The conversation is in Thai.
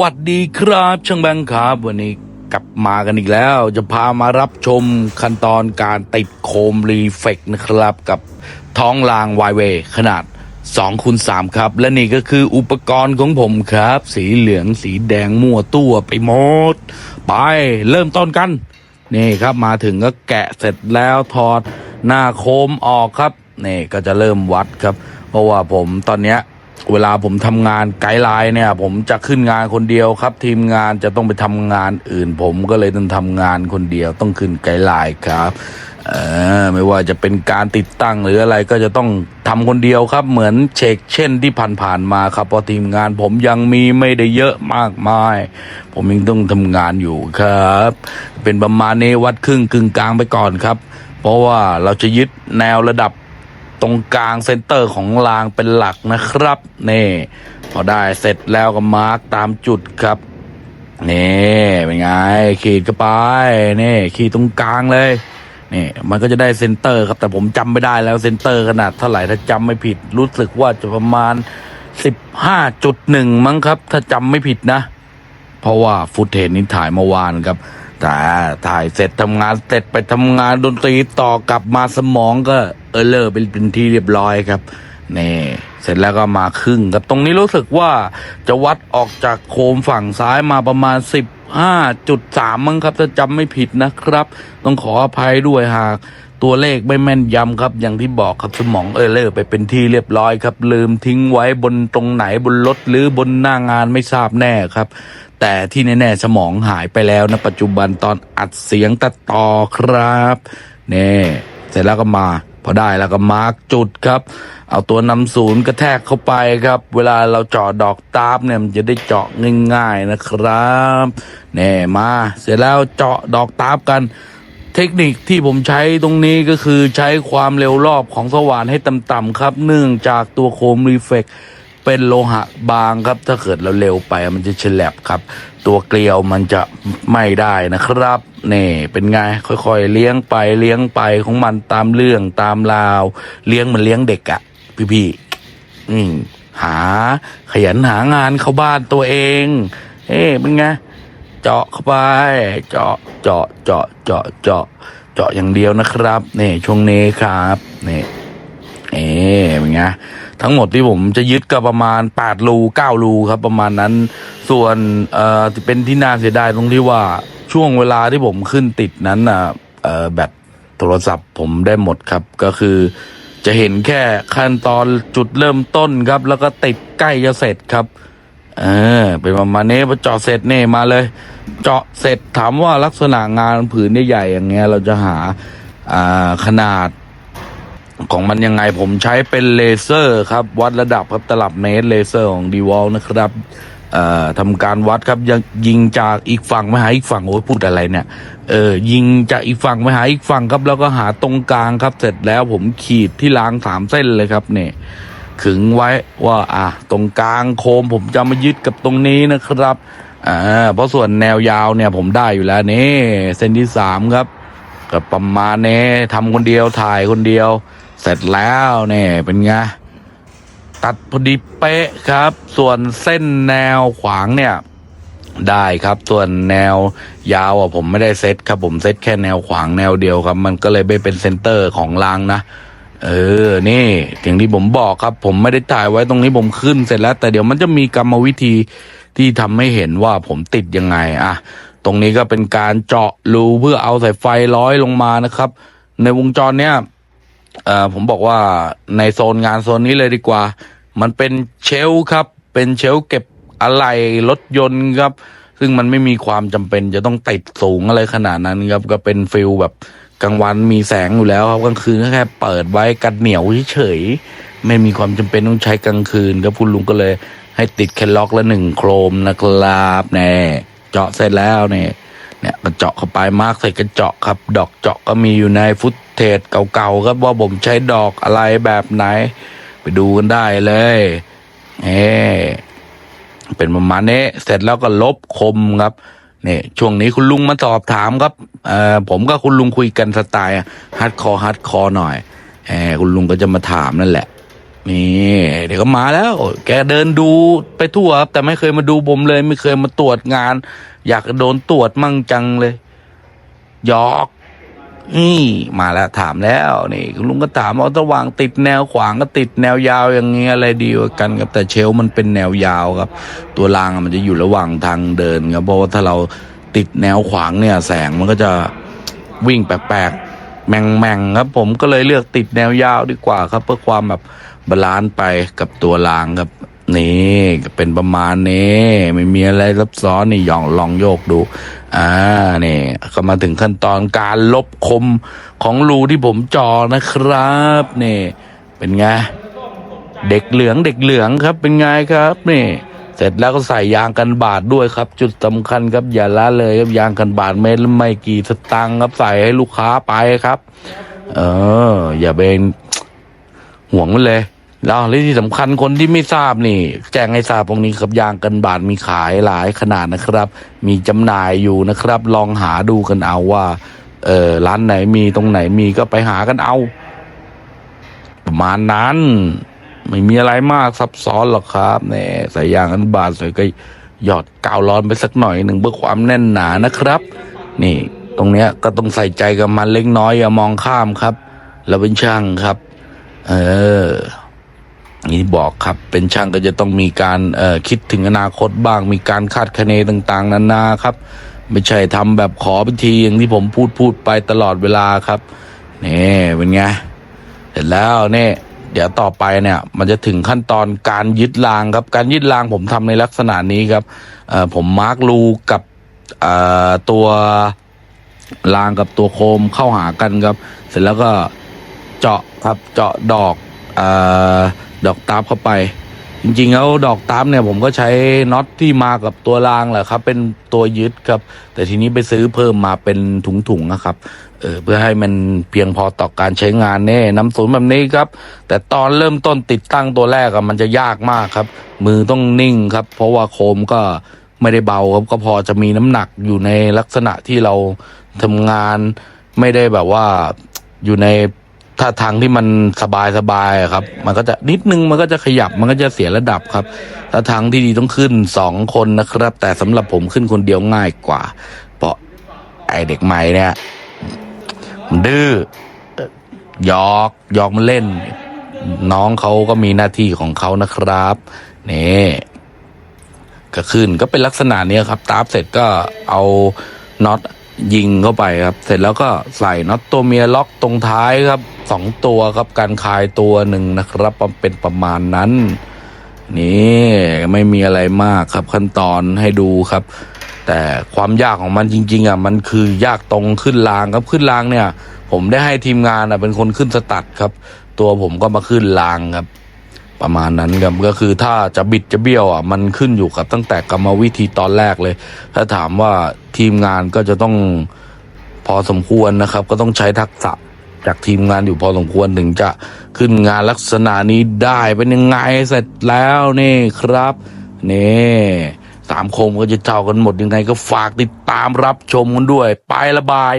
วัสดีครับช่างแบงค์ครับ วันนี้กลับมากันอีกแล้ว จะพามารับชมขั้นตอนการติดโคมรีเฟกนะครับ กับท้องรางไวเวขนาด2คูณ3ครับ และนี่ก็คืออุปกรณ์ของผมครับ สีเหลืองสีแดงมั่วตัวไปหมด ไปเริ่มต้นกัน นี่ครับมาถึงก็แกะเสร็จแล้วถอดหน้าโคมออกครับนี่ก็จะเริ่มวัดครับ เพราะว่าผมตอนเนี้ย เวลาผมทำงานไกด์ไลน์เนี่ย ผมจะขึ้นงานคนเดียวครับ ทีมงานจะต้องไปทำงานอื่น ผมก็เลยต้องทำงานคนเดียวต้องขึ้นไกด์ไลน์ครับเออไม่ว่าจะเป็นการติดตั้งหรืออะไรก็จะต้องทำคนเดียวครับ เหมือนเช็คเช่นที่ผ่านๆมาครับเพราะทีมงานผมยังมีไม่ได้เยอะมากมาย ผมยังต้องทำงานอยู่ครับ เป็นประมาณนี้วัดครึ่งกึ่งกลางไปก่อนครับ เพราะว่าเราจะยึดแนวระดับ ตรงกลางเซนเตอร์ของรางเป็นหลักนะครับนี่พอได้เสร็จแล้วก็มาร์กตามจุดครับนี่เป็นไง ขีดก็ไปนี่ขีดตรงกลางเลยนี่มันก็จะได้เซนเตอร์ครับแต่ผมจำไม่ได้แล้วเซนเตอร์ขนาดเท่าไหร่ถ้าจำไม่ผิดรู้สึกว่าจะประมาณสิบห้าจุดหนึ่งมั้งครับ ถ้าจำไม่ผิดนะ เพราะว่าฟุตเทจนี้ถ่ายเมื่อวานครับ แต่ถ่ายเสร็จทำงานเสร็จไปทำงานดนตรีต่อกลับมาสมองก็เออเลอร์เป็นเป็นที่เรียบร้อยครับนี่เสร็จแล้วก็มาครึ่งครับตรงนี้รู้สึกว่าจะวัดออกจากโคมฝั่งซ้ายมาประมาณ 15.3 มั้งครับถ้าจำไม่ผิดนะครับ ต้องขออภัยด้วยหาก ตัวเลขไม่แม่นยำครับ อย่างที่บอกครับสมองเออเลอร์ไปเป็นที่เรียบร้อยครับ ลืมทิ้งไว้บนตรงไหนบนรถหรือบนหน้างานไม่ทราบแน่ครับ แต่ที่แน่ๆสมองหายไปแล้วนะปัจจุบันตอนอัดเสียงตัดต่อครับนี่เสร็จแล้วก็มาพอได้แล้วก็มาร์กจุดครับ เอาตัวนำศูนย์กระแทกเข้าไปครับ เวลาเราเจาะดอกตาบเนี่ยมันจะได้เจาะง่ายๆนะครับ เนี่มาเสร็จแล้วเจาะดอกตาบกัน เทคนิคที่ผมใช้ตรงนี้ก็คือใช้ความเร็วรอบของสว่านให้ต่ำๆครับ เนื่องจากตัวโคมรีเฟกเป็นโลหะบางครับ ถ้าเกิดเราเร็วไปมันจะฉลับครับ ตัวเกลียวมันจะไม่ได้นะครับนี่เป็นไงค่อยๆ เลี้ยงไปเลี้ยงไปของมันตามเรื่องตามราว เลี้ยงมันเลี้ยงเด็กอะพี่ๆอืมหาขยันหางานเข้าบ้านตัวเอง เอ๊เป็นไง เจาะเข้าไป เจาะเจาะเจาะเจาะเจาะเจาะอย่างเดียวนะครับนี่ช่วงนี้ครับนี่เอ๊เป็นไงทั้งหมดที่ผมจะยึดก็ประมาณแปดรูเก้ารูครับ ประมาณนั้น ส่วนเอ่อเป็นที่น่าเสียดายตรงที่ว่าช่วงเวลาที่ผมขึ้นติดนั้นน่ะเอ่อแบตโทรศัพท์ผมได้หมดครับก็คือจะเห็นแค่ขั้นตอนจุดเริ่มต้นครับ แล้วก็ติดใกล้จะเสร็จครับ เออเป็นประมาณนี้พอเจาะเสร็จเนี่มาเลย เจาะเสร็จถามว่าลักษณะงานผืนใหญ่ๆอย่างเงี้ย เราจะหาอ่าขนาดของมันยังไงผมใช้เป็นเลเซอร์ครับ วัดระดับครับตลับเมตรเลเซอร์ของดีวอลนะครับทำการวัดครับยังยิงจากอีกฝั่งไปหาอีกฝั่งโอ้ยพูดอะไรเนี่ยเออยิงจากอีกฝั่งไปหาอีกฝั่งครับ แล้วก็หาตรงกลางครับ เสร็จแล้วผมขีดที่รางสามเส้นเลยครับเนี่ย ขึงไว้ว่าอะตรงกลางโคมผมจะมายึดกับตรงนี้นะครับอ่าเพราะส่วนแนวยาวเนี่ยผมได้อยู่แล้วนี่เส้นที่สามครับก็ประมาณนี้ทำคนเดียวถ่ายคนเดียว เสร็จแล้วเนี่ยเป็นไงตัดพอดีเป๊ะครับ ส่วนเส้นแนวขวางเนี่ยได้ครับส่วนแนวยาวอะผมไม่ได้เซตครับผมเซตแค่แนวขวางแนวเดียวครับ มันก็เลยไม่เป็นเซนเตอร์ของรางนะ เออ นี่อย่างที่ผมบอกครับ ผมไม่ได้ถ่ายไว้ตรงนี้ผมขึ้นเสร็จแล้ว แต่เดี๋ยวมันจะมีกรรมวิธีที่ทำให้เห็นว่าผมติดยังไงอะตรงนี้ก็เป็นการเจาะรูเพื่อเอาสายไฟร้อยลงมานะครับ ในวงจรเนี้ยเอ่อผมบอกว่าในโซนงานโซนนี้เลยดีกว่า มันเป็นเชลครับ เป็นเชลเก็บอะไหล่รถยนต์ครับ ซึ่งมันไม่มีความจำเป็นจะต้องติดสูงอะไรขนาดนั้นครับ ก็เป็นฟิลแบบ กลางวันมีแสงอยู่แล้วครับกลางคืนก็แค่เปิดไว้กันเหนียวเฉยๆไม่มีความจำเป็นต้องใช้กลางคืนครับคุณลุงก็เลย ให้ติดแคล็อกละหนึ่งโครมนะครับแน่เจาะเสร็จแล้วเนี่ยเนี่ยก็เจาะเข้าไปมากใส่กระเจาะครับ ดอกเจาะก็มีอยู่ในฟุตเทจเก่าๆครับว่าผมใช้ดอกอะไรแบบไหน ไปดูกันได้เลยเอเป็นประมาณนี้เสร็จแล้วก็ลบคมครับ นี่ช่วงนี้คุณลุงมาสอบถามครับเอ่อผมกับคุณลุงคุยกันสไตล์ฮัดคอฮัดคอหน่อยแหมคุณลุงก็จะมาถามนั่นแหละนี่เดี๋ยวก็มาแล้ว แกเดินดูไปทั่วครับแต่ไม่เคยมาดูผมเลย ไม่เคยมาตรวจงาน อยากโดนตรวจมั่งจังเลยยอก นี่มาแล้วถามแล้วนี่ลุงก็ถามว่าระหว่างติดแนวขวางก็ติดแนวยาวอย่างเงี้ยอะไรดีกว่ากันครับแต่เชลมันเป็นแนวยาวครับ ตัวรางมันจะอยู่ระหว่างทางเดินครับเพราะว่าถ้าเราติดแนวขวางเนี่ย แสงมันก็จะวิ่งแปลกๆแม่งๆครับ ผมก็เลยเลือกติดแนวยาวดีกว่าครับ เพื่อความแบบบาลานซ์ไปกับตัวรางครับ นี่ก็เป็นประมาณนี้ไม่มีอะไรซับซ้อนนี่ยองลองโยกดูอ่านี่ก็มาถึงขั้นตอนการลบคมของรูที่ผมจอนะครับนี่เป็นไงเด็กเหลืองเด็กเหลืองครับเป็นไงครับนี่เสร็จแล้วก็ใส่ยางกันบาดด้วยครับ จุดสำคัญครับอย่าละเลยครับยางกันบาดเม็ดละไม่กี่สตังค์ครับใส่ให้ลูกค้าไปครับ เออ อย่าเป็นห่วงมันเลย แล้วและที่สำคัญคนที่ไม่ทราบนี่ แจ้งให้ทราบตรงนี้ครับยางกันบาดมีขายหลายขนาดนะครับ มีจำหน่ายอยู่นะครับ ลองหาดูกันเอาว่า เออร้านไหนมีตรงไหนมีก็ไปหากันเอา ประมาณนั้น ไม่มีอะไรมากซับซ้อนหรอกครับเนี่ยใส่ยางกันบาดใส่ก็หยอดกาวร้อนไปสักหน่อยหนึ่งเพื่อความแน่นหนานะครับ นี่ ตรงเนี้ยก็ต้องใส่ใจกับมันเล็กน้อยอย่ามองข้ามครับเราเป็นช่างครับ เออ นี่บอกครับเป็นช่างก็จะต้องมีการคิดถึงอนาคตบ้าง มีการคาดคะเนต่างๆ นานาครับ ไม่ใช่ทำแบบขอพิธีอย่างที่ผมพูดพูดไปตลอดเวลาครับนี่เป็นไงเสร็จแล้วเนี่ยเดี๋ยวต่อไปเนี่ยมันจะถึงขั้นตอนการยึดรางครับ การยึดรางผมทำในลักษณะนี้ครับผมมาร์กรูกับตัวรางกับตัวโคมเข้าหากันครับ เสร็จแล้วก็เจาะครับเจาะดอกอ่อ ดอกตาบเข้าไป จริงๆแล้วดอกตามเนี่ยผมก็ใช้น็อตที่มากับตัวรางแหละครับ เป็นตัวยึดครับ แต่ทีนี้ไปซื้อเพิ่มมาเป็นถุงๆนะครับเออเพื่อให้มันเพียงพอต่อการใช้งานแน่น้ำศูนย์แบบนี้ครับ แต่ตอนเริ่มต้นติดตั้งตัวแรกอะมันจะยากมากครับ มือต้องนิ่งครับ เพราะว่าโคมก็ไม่ได้เบาครับก็พอจะมีน้ำหนักอยู่ในลักษณะที่เราทำงาน ไม่ได้แบบว่าอยู่ใน ท่าทางที่มันสบายสบายครับ มันก็จะนิดนึงมันก็จะขยับมันก็จะเสียระดับครับท่าทางที่ดีต้องขึ้นสองคนนะครับ แต่สำหรับผมขึ้นคนเดียวง่ายกว่า เพราะไอเด็กใหม่เนี่ยมันดื้อยอกยอกมันเล่น น้องเขาก็มีหน้าที่ของเขานะครับนี่ก็ขึ้นก็เป็นลักษณะเนี้ยครับตาบเสร็จก็เอาน็อต ยิงเข้าไปครับ เสร็จแล้วก็ใส่น็อตตัวเมียล็อกตรงท้ายครับสองตัวครับการคายตัวหนึ่งนะครับเป็นประมาณนั้น นี่ไม่มีอะไรมากครับขั้นตอนให้ดูครับ แต่ความยากของมันจริง ๆอะมันคือยากตรงขึ้นรางครับขึ้นรางเนี่ย ผมได้ให้ทีมงานอะเป็นคนขึ้นสตัดครับ ตัวผมก็มาขึ้นรางครับ ประมาณนั้นครับก็คือถ้าจะบิดจะเบี้ยวอะมันขึ้นอยู่กับตั้งแต่กรรมวิธีตอนแรกเลย ถ้าถามว่าทีมงานก็จะต้องพอสมควรนะครับ ก็ต้องใช้ทักษะจากทีมงานอยู่พอสมควรถึงจะขึ้นงานลักษณะนี้ได้เป็นยังไงเสร็จแล้วนี่ครับนี่สามคมก็จะเท่ากันหมดยังไงก็ฝากติดตามรับชมกันด้วยไปละบาย